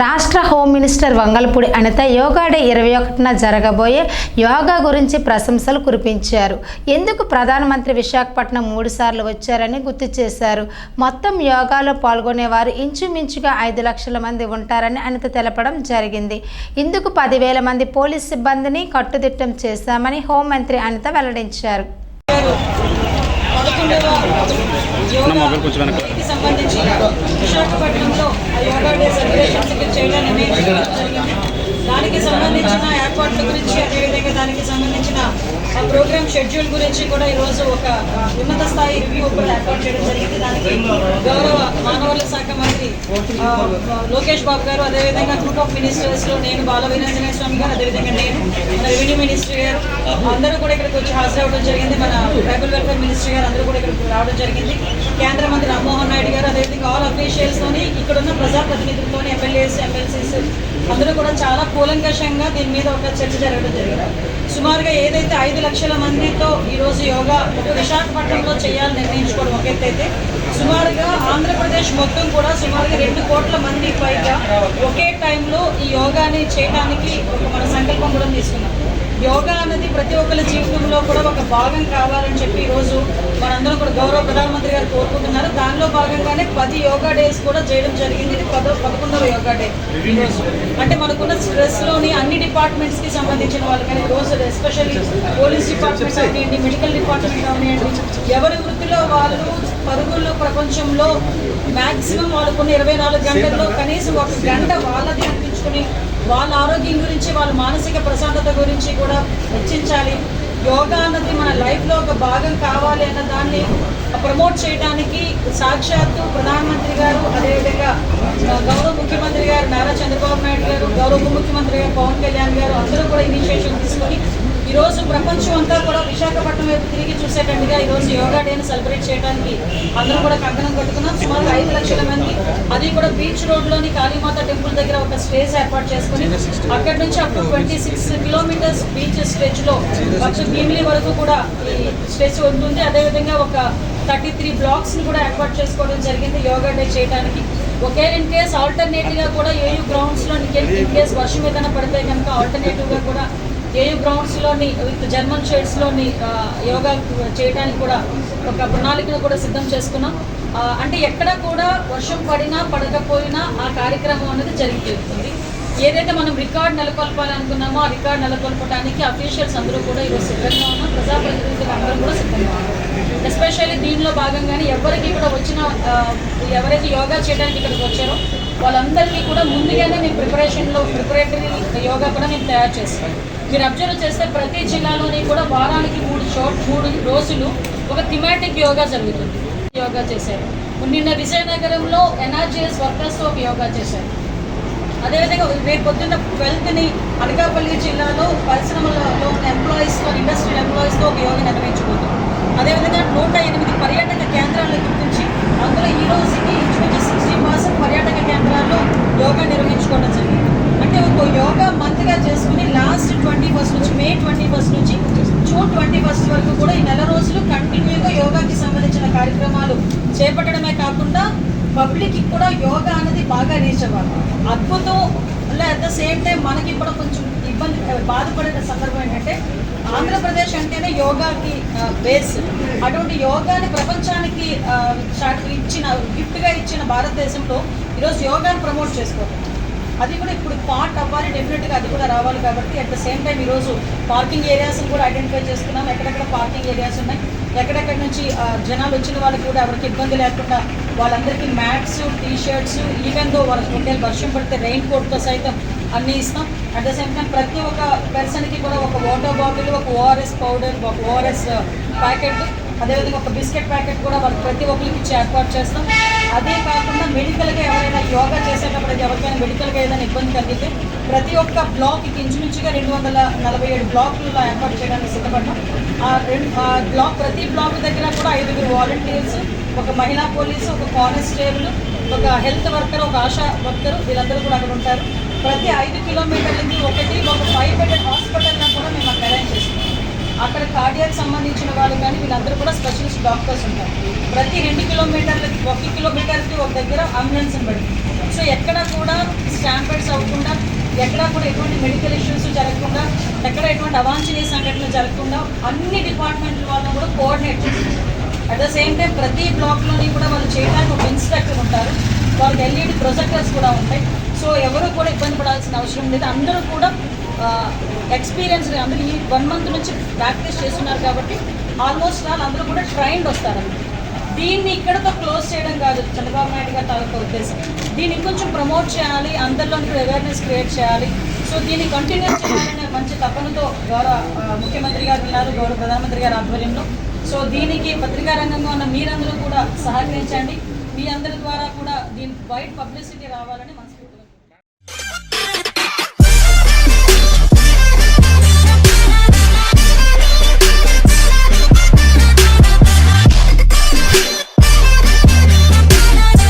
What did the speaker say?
రాష్ట్ర home minister Vangalapudi Anitha yoga day ఇరవై ఒకటిన జరగబోయే యోగా గురించి ప్రశంసలు కురిపించారు. ఎందుకు ప్రధానమంత్రి విశాఖపట్నం మూడుసార్లు వచ్చారని గుర్తు చేశారు. మొత్తం యోగాలో పాల్గొనేవారు ఇంచుమించుగా ఐదు లక్షల మంది ఉంటారని అనిత తెలపడం జరిగింది. ఇందుకు పదివేల మంది పోలీస్ సిబ్బందిని కట్టుదిట్టం చేశామని హోంమంత్రి అనిత వెల్లడించారు. పదకొండవ యోగా డేకి సంబంధించి విశాఖపట్నంలో యోగా డే సెలబ్రేషన్స్ ఇక్కడ చేయడం నిర్ణయించడం జరిగింది దానికి సంబంధించిన ఏర్పాట్ల గురించి అదేవిధంగా దానికి సంబంధించిన ఆ ప్రోగ్రామ్ షెడ్యూల్ గురించి కూడా ఈరోజు ఒక ఉన్నత స్థాయి రివ్యూ కూడా ఏర్పాటు చేయడం జరిగింది. దానికి గౌరవ మానవుల శాఖ మంత్రి లోకేష్ బాబు గారు అదేవిధంగా గ్రూప్ ఆఫ్ మినిస్టర్స్లో నేను బాల వీరేంద్ర స్వామి గారు అదేవిధంగా నేను మన రెవెన్యూ మినిస్టర్ గారు అందరూ కూడా ఇక్కడికి వచ్చి హాజరవడం జరిగింది. మన ట్రైబల్ వెల్ఫేర్ మినిస్టర్ గారు అందరూ కూడా ఇక్కడికి రావడం జరిగింది. కేంద్ర మంత్రి రామ్మోహన్ నాయుడు గారు అదేవిధంగా ఆల్ అఫీషియల్స్ తోని ఇక్కడ ఉన్న ప్రజాప్రతినిధులతోని ఎమ్మెల్యేస్ ఎమ్మెల్సీస్ అందరూ కూడా చాలా కూలంకషంగా దీని మీద ఒక చర్చ జరగడం జరిగింది. సుమారుగా ఏదైతే ఐదు లక్షల మందితో ఈరోజు యోగా ఒక విశాఖపట్నంలో చేయాలని నిర్ణయించుకోవడం ఒక ఎత్తైతే సుమారుగా ఆంధ్రప్రదేశ్ మొత్తం కూడా సుమారుగా రెండు కోట్ల మంది పైగా ఒకే టైంలో ఈ యోగాని చేయడానికి ఒక మన సంకల్పం కూడా తీసుకున్నాం. యోగా అన్నది ప్రతి ఒక్కరి జీవితంలో కూడా ఒక భాగం కావాలని చెప్పి ఈరోజు మనందరం కూడా గౌరవ ప్రధానమంత్రి గారు కోరుకుంటున్నారు. దానిలో భాగంగానే పది యోగా డేస్ కూడా చేయడం జరిగింది. ఇది పదో పదకొండవ యోగా డే ఈరోజు అంటే మనకున్న స్ట్రెస్లోని అన్ని డిపార్ట్మెంట్స్కి సంబంధించిన వాళ్ళు కానీ రోజు ఎస్పెషల్లీ పోలీస్ డిపార్ట్మెంట్ అవనివ్వండి మెడికల్ డిపార్ట్మెంట్ అవనివ్వండి ఎవరి వృత్తిలో వాళ్ళు పరుగుల్లో ప్రపంచంలో మ్యాక్సిమం వాళ్ళకున్న ఇరవై నాలుగు గంటల్లో కనీసం ఒక గంట వాళ్ళది అనిపించుకుని వాళ్ళ ఆరోగ్యం గురించి వాళ్ళ మానసిక ప్రశాంతత గురించి కూడా హెచ్చించాలి యోగా అన్నది మన లైఫ్లో ఒక భాగం కావాలి అన్న దాన్ని ప్రమోట్ చేయడానికి సాక్షాత్తు ప్రధానమంత్రి గారు అదేవిధంగా గౌరవ ముఖ్యమంత్రి గారు నారా చంద్రబాబు నాయుడు గారు గౌరవ ముఖ్యమంత్రి గారు పవన్ కళ్యాణ్ గారు అందరూ కూడా ఇనిషియేషన్ తీసుకొని ఈరోజు ప్రపంచం అంతా కూడా విశాఖపట్నం వైపు తిరిగి చూసేటట్టుగా ఈరోజు యోగా డేని సెలబ్రేట్ చేయడానికి అందరూ కూడా కంకణం కట్టుకున్నాం. సుమారు ఐదు లక్షల మంది. అది కూడా బీచ్ రోడ్లోని కాళీమాత టెంపుల్ దగ్గర ఒక స్టేజ్ ఏర్పాటు చేసుకుని అక్కడి నుంచి up to twenty six kilometres beach స్ట్రెచ్లో లో టు భీమిలి వరకు కూడా ఈ స్ట్రెచ్ ఉంటుంది. అదేవిధంగా ఒక థర్టీ త్రీ బ్లాక్స్ని కూడా ఏర్పాటు చేసుకోవడం జరిగింది యోగా డే చేయడానికి ఒకే ఇన్ కేస్ ఆల్టర్నేటివ్గా కూడా ఏయూ గ్రౌండ్స్లో ఇన్ కేస్ వర్షం ఏదైనా పడితే కనుక ఆల్టర్నేటివ్గా కూడా ఏయూ గ్రౌండ్స్లోని విత్ జర్మన్ షేడ్స్లోని యోగా చేయడానికి కూడా ఒక ప్రణాళికను కూడా సిద్ధం చేసుకున్నాం. అంటే ఎక్కడ కూడా వర్షం పడినా పడకపోయినా ఆ కార్యక్రమం అనేది జరిగి ఏదైతే మనం రికార్డ్ నెలకొల్పాలనుకున్నామో ఆ రికార్డ్ నెలకొల్పడానికి అఫీషియల్స్ అందరూ కూడా ఈరోజు సిద్ధంగా ఉన్నాం ప్రజాప్రతినిధులు అందరూ కూడా సిద్ధంగా ఉన్నాం ఎస్పెషల్లీ దీనిలో భాగంగానే ఎవరికి కూడా వచ్చిన ఎవరైతే యోగా చేయడానికి ఇక్కడికి వచ్చారో వాళ్ళందరికీ కూడా ముందుగానే మేము ప్రిపరేషన్లో ప్రిపరేటరీ యోగా కూడా మేము తయారు చేస్తాం. మీరు అబ్జర్వ్ చేస్తే ప్రతి జిల్లాలోని కూడా వారానికి మూడు చోట్ మూడు రోజులు ఒక థిమాటిక్ యోగా జరుగుతుంది. యోగా చేశారు. నిన్న విజయనగరంలో ఎన్ఆర్జీఎస్ వర్కర్స్ ఒక యోగా చేశారు. అదేవిధంగా రేపు పొద్దున్న ట్వెల్త్ని అనకాపల్లి జిల్లాలో పరిశ్రమలలో ఉన్న ఎంప్లాయీస్తో ఇండస్ట్రియల్ ఎంప్లాయీస్ ఒక యోగా నిర్వహించబోతున్నాం అదేవిధంగా నూట ఎనిమిది పర్యాటక కేంద్రాలను గుర్తించి అందులో ఈ రోజుకి ఇంచుమించు సిక్స్టీ పర్సెంట్ పర్యాటక కేంద్రాల్లో యోగా నిర్వహించుకోవడం జరిగింది అంటే ఒక యోగా మంత్గా చేసుకుని లాస్ట్ ట్వంటీ ఫస్ట్ నుంచి మే ట్వంటీ ఫస్ట్ నుంచి జూన్ ట్వంటీ ఫస్ట్ వరకు కూడా ఈ నెల రోజులు కంటిన్యూగా యోగాకి సంబంధించిన కార్యక్రమాలు చేపట్టడమే కాకుండా పబ్లిక్కి కూడా యోగా అనేది బాగా రీచ్ అవ్వాలి. అద్భుతం. అట్ ద సేమ్ టైం మనకి కూడా కొంచెం ఇబ్బంది బాధపడిన సందర్భం ఏంటంటే ఆంధ్రప్రదేశ్ అంటేనే యోగాకి బేస్ అటువంటి యోగాని ప్రపంచానికి ఇచ్చిన గిఫ్ట్గా ఇచ్చిన భారతదేశంలో ఈరోజు యోగాని ప్రమోట్ చేసుకోవాలి. అది కూడా ఇప్పుడు పార్ట్ అవ్వాలి డెఫినెట్గా అది కూడా రావాలి కాబట్టి అట్ ద సేమ్ టైం ఈరోజు పార్కింగ్ ఏరియాస్ని కూడా ఐడెంటిఫై చేసుకున్నాం. ఎక్కడెక్కడ పార్కింగ్ ఏరియాస్ ఉన్నాయి? ఎక్కడెక్కడి నుంచి జనాలు వచ్చిన వాళ్ళకి కూడా ఎవరికి ఇబ్బంది లేకుండా వాళ్ళందరికీ mats T shirts even though వాళ్ళకి ఉండే వర్షం పడితే రెయిన్ కోట్తో సైతం అన్నీ ఇస్తాం. అట్ ద సేమ్ టైం ప్రతి ఒక్క పర్సన్కి కూడా ఒక వాటర్ బాటిల్ ఒక ఓఆర్ఎస్ పౌడర్ ఒక ఓఆర్ఎస్ ప్యాకెట్ uh, అదేవిధంగా ఒక బిస్కెట్ ప్యాకెట్ కూడా వాళ్ళకి ప్రతి ఒక్కరికి ఇచ్చి ఏర్పాటు చేస్తాం. అదే కాకుండా మెడికల్గా ఎవరైనా యోగా చేసేటప్పుడు ఎవరికైనా మెడికల్గా ఏదైనా ఇబ్బంది కలిగితే ప్రతి ఒక్క బ్లాక్కి ఇంచుమించుగా రెండు వందల నలభై ఏడు బ్లాకులలో ఏర్పాటు చేయడానికి సిద్ధపడ్డాం. ఆ రెండు ఆ బ్లాక్ ప్రతి బ్లాక్ దగ్గర కూడా ఐదుగురు వాలంటీర్స్ ఒక మహిళా పోలీసు ఒక కానిస్టేబుల్ ఒక హెల్త్ వర్కర్ ఒక ఆశా వర్కర్ వీళ్ళందరూ కూడా అక్కడ ఉంటారు. ప్రతి ఐదు కిలోమీటర్లకి ఒకటి ఒక ఫైవ్ బెడెడ్ హాస్పిటల్గా కూడా మేము అక్కడ అరేంజ్ చేస్తున్నాం. అక్కడ కార్డియాకి సంబంధించిన వాళ్ళు కానీ వీళ్ళందరూ కూడా స్పెషలిస్ట్ డాక్టర్స్ ఉంటారు. ప్రతి రెండు కిలోమీటర్లకి ఒక కిలోమీటర్కి ఒక దగ్గర అంబులెన్స్ పెడుతుంది. సో ఎక్కడ కూడా స్టాంపర్డ్స్ అవ్వకుండా ఎక్కడ కూడా ఎటువంటి మెడికల్ ఇష్యూస్ జరగకుండా ఎక్కడ ఎటువంటి అవాంఛనీయ సంఘటనలు జరగకుండా అన్ని డిపార్ట్మెంట్ల వాళ్ళని కూడా కోఆర్డినేట్ చేస్తారు అట్ ద సేమ్ టైం ప్రతి బ్లాక్లోని కూడా వాళ్ళు చేయడానికి ఒక ఇన్స్ట్రక్టర్ ఉంటారు. వాళ్ళకి ఎల్ఈడి ప్రొజెక్టర్స్ కూడా ఉంటాయి. సో ఎవరు కూడా ఇబ్బంది పడాల్సిన అవసరం లేదు. అందరూ కూడా ఎక్స్పీరియన్స్ అందరూ ఈ వన్ మంత్ నుంచి ప్రాక్టీస్ చేస్తున్నారు కాబట్టి ఆల్మోస్ట్ వాళ్ళు అందరూ కూడా ట్రైన్డ్ వస్తారు దీన్ని ఇక్కడతో క్లోజ్ చేయడం కాదు. చంద్రబాబు నాయుడు గారి తాలూకా ఉద్దేశం. దీన్ని ఇంకొంచెం ప్రమోట్ చేయాలి. అందరిలో అవేర్నెస్ క్రియేట్ చేయాలి. సో దీన్ని కంటిన్యూ చేయాలనే మంచి తపనతో గౌరవ ముఖ్యమంత్రి గారు ఉన్నారు. గౌరవ ప్రధానమంత్రి గారి ఆధ్వర్యంలో. సో దీనికి పత్రికా రంగంగా ఉన్న మీరందరూ కూడా సహకరించండి. మీ అందరి ద్వారా కూడా దీని వైడ్ పబ్లిసిటీ రావాలని మనస్ఫూర్తిగా